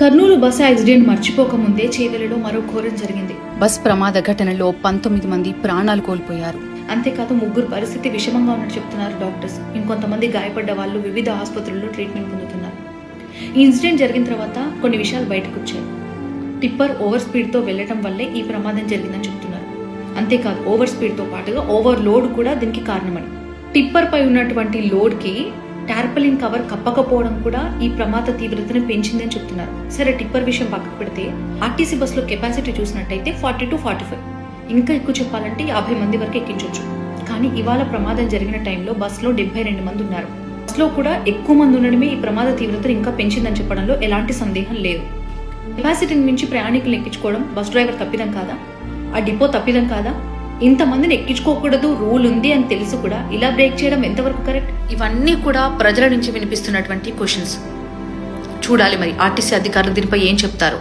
Kurnool bus accident మర్చిపోకముందే చేవెలలో మరో ఘోరం జరిగింది. బస్ ప్రమాద ఘటనలో పంతొమ్మిది మంది ప్రాణాలు కోల్పోయారు. అంతేకాదు ముగ్గురు పరిస్థితి విషమంగా ఉన్నట్టు చెప్తున్నారు డాక్టర్స్. ఇంకొంతమంది గాయపడ్డ వాళ్ళు వివిధ ఆసుపత్రుల్లో ట్రీట్మెంట్ పొందుతున్నారు. ఈ ఇన్సిడెంట్ జరిగిన తర్వాత కొన్ని విషయాలు బయటకు వచ్చాయి టిప్పర్ ఓవర్ స్పీడ్తో వెళ్ళటం వల్లే ఈ ప్రమాదం జరిగిందని చెప్తున్నారు. అంతేకాదు ఓవర్ స్పీడ్తో పాటుగా ఓవర్ లోడ్ కూడా దీనికి కారణమని. టిప్పర్ పై ఉన్నటువంటి లోడ్కి టార్పలిన్ కవర్ కప్పకపోవడం కూడా ఈ ప్రమాద తీవ్రతను పెంచిందని చెప్తున్నారు. సరే టిప్పర్ విషయం పక్కకు పెడితే ఆర్టీసీ బస్సులో కెపాసిటీ చూసినట్టయితే ఫార్టీ టు ఫార్టీ ఫైవ్. ఇంకా ఎక్కువ చెప్పాలంటే యాభై మంది వరకు ఎక్కించవచ్చు కానీ ఇవాళ ప్రమాదం జరిగిన టైంలో బస్సులో డెబ్బై రెండు మంది ఉన్నారు. బస్సులో కూడా ఎక్కువ మంది ఉండడమే ఈ ప్రమాద తీవ్రతను ఇంకా పెంచిందని చెప్పడంలో ఎలాంటి సందేహం లేదు. కెపాసిటీని మించి ప్రయాణికులు ఎక్కించుకోవడం బస్ డ్రైవర్ తప్పిదం కాదా? ఆ డిపో తప్పిదం కాదా? ఇంతమందిని ఎక్కించుకోకూడదు రూల్ ఉంది అని తెలుసు కూడా. ఇలా బ్రేక్ చేయడం ఎంతవరకు కరెక్ట్ ఇవన్నీ కూడా ప్రజల నుంచి వినిపిస్తున్నటువంటి క్వశ్చన్స్ చూడాలి మరి ఆర్టీసీ అధికారులు దీనిపై ఏం చెప్తారు?